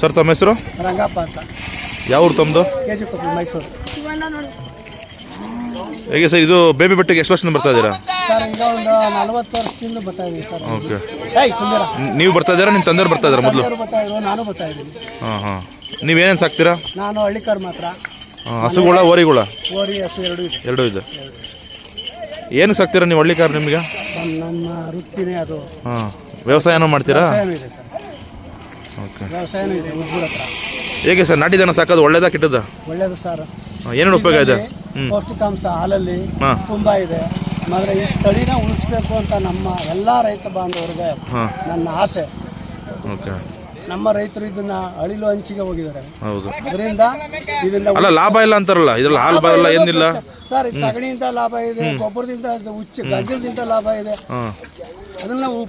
Sir ತಮ್ಮ ಹೆಸರು? ರಂಗಪ್ಪ ಅಂತ. ಯಾವ ಊರು ತಮ್ಮದು ಕೆ ಜಿ ಕೊಪ್ಪಳು ಮೈಸೂರು. ಹೇಗೆ ಸರ್ ಇದು ಬೇಬಿ ಬೆಟ್ಟಿಗೆ ಎಷ್ಟು ವರ್ಷದಿಂದ ಬರ್ತಾ ಇದ್ದೀರಾ? ಸರ್ ಈಗ ಒಂದು ನಲವತ್ತು ವರ್ಷದಿಂದ ಬರ್ತಾ ಇದ್ದೀವಿ ಸರ್. ಓಕೆ. ಏಯ್ ಸುಂದರ ನೀವು ಬರ್ತಾ ಇದ್ದೀರಾ? ನಿಮ್ಮ ತಂದೆ ಬರ್ತಾ ಇದ್ದೀರಾ ಮೊದಲು? ತಂದೆಯವರು ಬರ್ತಾ ಇದ್ರು ನಾನು ಬರ್ತಾ ಇದ್ದೀನಿ. ಹಾಂ ಹಾಂ. ನೀವೇನೇನು ಸಾಕ್ತೀರಾ? ನಾನು ಹಳ್ಳಿಕಾರ್ ಮಾತ್ರ. ಹಾಂ, ಹಸುಗಳ ಓರಿಗಳ ಓರಿ ಹಸು ಎರಡು ಇದೆ. ಎರಡೂ ಇದೆ. ಏನು ಸಾಕ್ತೀರಾ ನೀವು ಹಳ್ಳಿ ಕಾರ್ ನಿಮಗೆ ನಮ್ಮ ವೃತ್ತಿನೇ ಅದು. ಹಾಂ. ವ್ಯವಸಾಯನೂ ಮಾಡ್ತೀರಾ? ವ್ಯವಸಾಯನೂ ಇದೆ ಸರ್. ವ್ಯವಸಾಯನೂ ಇದೆ ಊರ ಹತ್ರ. ಹೇಗೆ ಸರ್ ನಾಟಿ ದನ ಸಾಕೋದು ಒಳ್ಳೇದಾ ಕೆಟ್ಟದ ಒಳ್ಳೇದು ಸರ್. ಏನೇನು ಉಪಯೋಗ ಇದೆ? ಹ್ಞೂ ಪೌಷ್ಟಿಕಾಂಶ ಹಾಲಲ್ಲಿ ಹಾ. ತುಂಬಾ ಇದೆ. ಆದ್ರೆ ಈ ತಳಿನ ಉಳಿಸ್ಬೇಕು ಅಂತ ನಮ್ಮ ಎಲ್ಲ ರೈತ ಬಾಂಧವರಿಗೆ ಹಾಂ. ನನ್ನ ಆಸೆ. ಓಕೆ. ನಮ್ಮ ರೈತರು ಇದನ್ನ ಅಳಿಲು ಹಂಚಿಗೆ ಹೋಗಿದ್ದಾರೆ. ಹೌದು. ಅದರಿಂದ ಇದನ್ನ ಅಲ್ಲ ಲಾಭ ಇಲ್ಲ ಅಂತಾರಲ್ಲ ಇದ್ರಲ್ಲಿ ಹಾಲು ಬರಲ್ಲ ಏನಿಲ್ಲ? ಸರ್ ಇದು ಸಗಣಿಯಿಂದ ಲಾಭ ಇದೆ ಗೊಬ್ಬರದಿಂದ ಇದು ಉಚ್ಚ ಗಂಜಲದಿಂದ ಲಾಭ ಇದೆ. ಹಾಂ.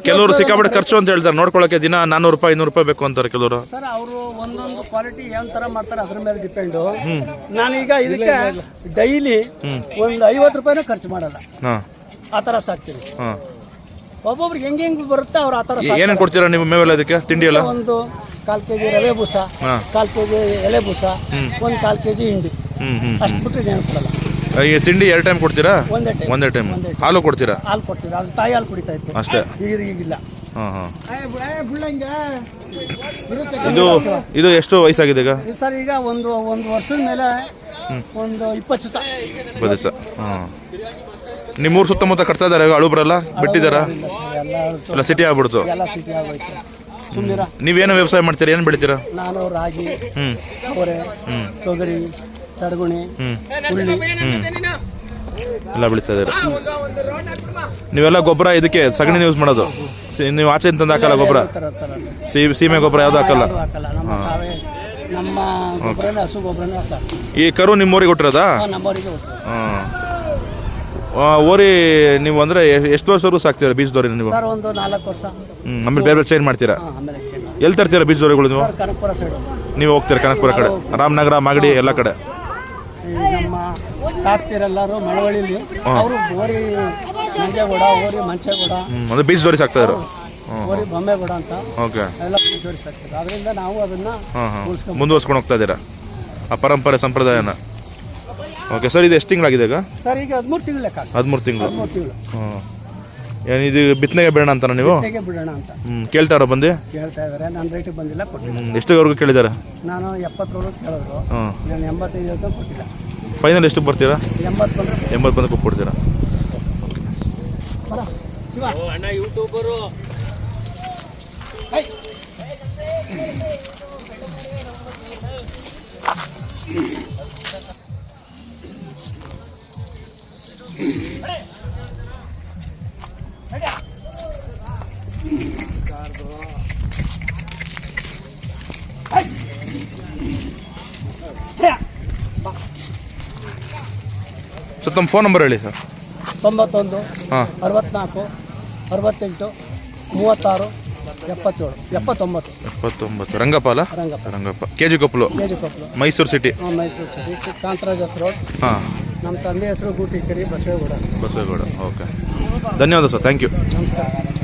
ಕೆಲವರು ಸಿಕ್ಕಾಪಟ್ಟೆ ಖರ್ಚು ಅಂತ ಹೇಳ್ತಾರೆ. ನೋಡ್ಕೊಳಕ್ಕೆ ದಿನ ನಾನ್ನೂರು ರೂಪಾಯಿ ಐನೂರು ರೂಪಾಯಿ ಬೇಕು ಅಂತಾರೆ ಕೆಲವರು. ಸರ್ ಅವರು ಒಂದೊಂದು ಕ್ವಾಲಿಟಿ ಯಾವ ತರ ಮಾಡ್ತಾರೆ ಅದ್ರ ಮೇಲೆ ಡಿಪೆಂಡು ನಾನೀಗ ಇದಕ್ಕೆ ಡೈಲಿ ಒಂದು ಐವತ್ತು ರೂಪಾಯಿನೂ ಖರ್ಚು ಮಾಡಲ್ಲ. ಹಾಂ. ಆ ಥರ ಸಾಕ್ತೀನಿ ಹಾಂ. ಒಬ್ಬೊಬ್ರಿಗೆ ಹೆಂಗೆ ಹೆಂಗೆ ಬರುತ್ತೆ ಅವ್ರು ಆ ಥರ. ಏನೇನು ಕೊಡ್ತೀರಾ ನಿಮ್ಮ ಮೇವೆಲ್ಲ ಅದಕ್ಕೆ ತಿಂಡಿ ಎಲ್ಲ? ಒಂದು ಕಾಲ್ ಕೆ ಜಿ ರವೆ ಬೂಸ ಕಾಲು ಕೆ ಜಿ ಎಲೆ ಬೂಸ ಒಂದು ಕಾಲ್ ಕೆ ಜಿ ಹಿಂಡಿ ಹ್ಞೂ ಹ್ಞೂ ಅಷ್ಟು ಬಿಟ್ಟು ಏನು ಕೊಡಲ್ಲ. ಈ ತಿಂಡಿ ಎರಡು ಟೈಮ್ ಕೊಡ್ತೀರಾ? ಒಂದೇ ಟೈಮ್ ಒಂದೇ ಟೈಮ್ ಒಂದೇ time. ಹಾಲು ಕೊಡ್ತೀರಾ? ಹಾಲು ಕೊಡ್ತೀವಿ. ಅದು ತಾಯಿ ಹಾಲು ಕುಡಿತಾ ಇತ್ತು ಅಷ್ಟೇ. ಈಗ ಈಗಿಲ್ಲ. ಹಾಂ ಇದು ಇದು ಎಷ್ಟು ವಯಸ್ಸಾಗಿದೆ ಈಗ? ಇದು ಸರ್ ಈಗ ಒಂದು ಒಂದು ವರ್ಷದ ಮೇಲೆ ಒಂದು ಇಪ್ಪತ್ತು ಸಾವಿರ ಬದಿ ಸರ್ ಹಾಂ. ನಿಮ್ಮೂರು ಸುತ್ತಮುತ್ತ ಕಟ್ತಾ ಇದ್ದಾರೆ ಅಳು ಬರಲ್ಲ ಬಿಟ್ಟಿದ್ದಾರಾ? ಇಲ್ಲ ಸರ್, ಎಲ್ಲ ಸಿಟಿ ಆಗ್ಬಿಡ್ತು. ಎಲ್ಲ ಸಿಟಿ ಆಗೋಯ್ತು. ಸುಮ್ಮನಿರ ನೀವೇನು ವ್ಯವಸಾಯ ಮಾಡ್ತೀರಾ? ಏನು ಬೆಳಿತೀರಾ? ನಾನು ರಾಗಿ ಹ್ಞೂ ಅವರೆ ತೊಗರಿ ತಡಗುಣಿ ಎಲ್ಲ ಬೆಳೀತಾ ಇದ್ದಾರೆ ನೀವೆಲ್ಲ ಗೊಬ್ಬರ ಇದಕ್ಕೆ ಸಗಣಿ ಯೂಸ್ ಮಾಡೋದು. ಸಿ- ನೀವು ಆಚೆ ತಂದು ಹಾಕಲ್ಲ ಗೊಬ್ಬರ? ಸಿ ಸೀಮೆ ಗೊಬ್ಬರ ಯಾವುದು ಹಾಕಲ್ಲ? ಯಾವ್ದು ಹಾಕಲ್ಲ. ನಮ್ಮ ಸಾವೇ ನಮ್ಮ ಗೊಬ್ಬರನೇ ಹಸು ಗೊಬ್ಬರನೇ ಸಾಕು ಈ ಕರು ನಿಮ್ಮ ಊರಿಗೆ ಕೊಟ್ಟಿರೋದ ನಮ್ಮವರಿಗೆ ಹಾಂ. ಓರಿ ನೀವು ಅಂದರೆ ಎಷ್ಟು ವರ್ಷವರೆಗೂ ಸಾಕ್ತೀರಾ ಬೀಜದವ್ರಿ ನೀವು? ಸರ್ ಒಂದು ನಾಲ್ಕು ವರ್ಷ. ಹ್ಞೂ ಆಮೇಲೆ ಬೇರೆ ಬೇರೆ ಚೇಂಜ್ ಮಾಡ್ತೀರಾ? ಹಾಂ ಆಮೇಲೆ ಚೆನ್ನ ಎಲ್ಲಿ ತರ್ತೀರಾ ಬೀಜದವರಿಗಳು ನೀವು? ಸರ್ ಕನಕಪುರ ಸೈಡು ನೀವು ಹೋಗ್ತೀರಾ ಕನಕಪುರ ಕಡೆ? ರಾಮನಗರ ಮಾಗಡಿ ಎಲ್ಲ ಕಡೆ? ಈ ನಮ್ಮ ತಾಕ್ತಿರೆಲ್ಲರೂ ಮಳವಳ್ಳಿಲಿ ಅವರು ಗೋರಿ ನಂಜೇಗೌಡ ಓರಿ ಮಂಚೇಗೌಡ. ಅಂದ್ರೆ ಬೀಚ್ ದೋರಿ ಸಾಕ್ತಾ ಇದ್ರು. ಹ್ಞೂ ಓರಿ ಬೊಮ್ಮೆಗೌಡ ಅಂತ. ಓಕೆ. ಎಲ್ಲ ಸಾಕ್ತಾರೆ ಅದರಿಂದ ನಾವು ಅದನ್ನ ಹಾಂ ಹಾಂ. ಉಳ್ಸ್ಕೊಂಡ್ ಮುಂದುವರ್ಸ್ಕೊಂಡು ಹೋಗ್ತಾ ಇದ್ದೀರಾ? ಆ ಪರಂಪರೆ ಸಂಪ್ರದಾಯನ? ಓಕೆ ಸರ್ ಇದು ಎಷ್ಟು ತಿಂಗಳಾಗಿದೆ ಈಗ? ಸರ್ ಈಗ ಹದಿಮೂರು ತಿಂಗಳು ಲೆಕ್ಕ ಹದಿಮೂರು ತಿಂಗಳು. ಹದಿಮೂರು ತಿಂಗಳು. ಹಾಂ ಏನು ಇದು ಬಿತ್ತನೆಗೆ ಬೇಡ ಅಂತಾನ ನೀವು? ಹೇಗೆ ಬಿಡೋಣ ಅಂತ. ಹ್ಞೂ ಕೇಳ್ತಾರ ಬಂದು? ಕೇಳ್ತಾ ಇದ್ದಾರೆ. ನಾನು ರೇಟಿಗೆ ಬಂದಿಲ್ಲ ಕೊಟ್ಟಿಲ್ಲ. ಎಷ್ಟುವರೆಗೂ ಕೇಳಿದ್ದಾರೆ? ನಾನು ಎಪ್ಪತ್ತೇಳು ಕೇಳಿದ್ರು. ಹಾಂ ನಾನು ಎಂಬತ್ತೈದು ಹೇಳ್ತಾ ಕೊಟ್ಟಿಲ್ಲ. ಫೈನಲ್ ಎಷ್ಟು ಬರ್ತೀರಾ? ಎಂಬತ್ತು ಬಂದ್ರೆ ಎಂಬತ್ತು ಬಂದು ಕೊಟ್ಬಿಡ್ತೀರಾ ಬರ ಶಿವ ಸರ್ ತಮ್ಮ ಫೋನ್ ನಂಬರ್ ಹೇಳಿ ಸರ್. ತೊಂಬತ್ತೊಂದು ಹಾಂ. ಅರವತ್ನಾಲ್ಕು ಅರವತ್ತೆಂಟು ಮೂವತ್ತಾರು ಎಪ್ಪತ್ತೇಳು ಎಪ್ಪತ್ತೊಂಬತ್ತು. ಎಪ್ಪತ್ತೊಂಬತ್ತು. ರಂಗಪ್ಪ ಅಲ್ಲ? Rangappa. Rangappa. K G Koppal K G Koppal Mysore city Mysore city Kantharaj ಹೆಸರು ಹಾಂ. ನಮ್ಮ ತಂದೆ ಹೆಸರು ಗೂಟಿಕೆರಿ ಬಸವೇಗೌಡ. ಬಸವೇಗೌಡ. ಓಕೆ. ಧನ್ಯವಾದ ಸರ್. ಥ್ಯಾಂಕ್ ಯು ನಮಸ್ಕಾರ.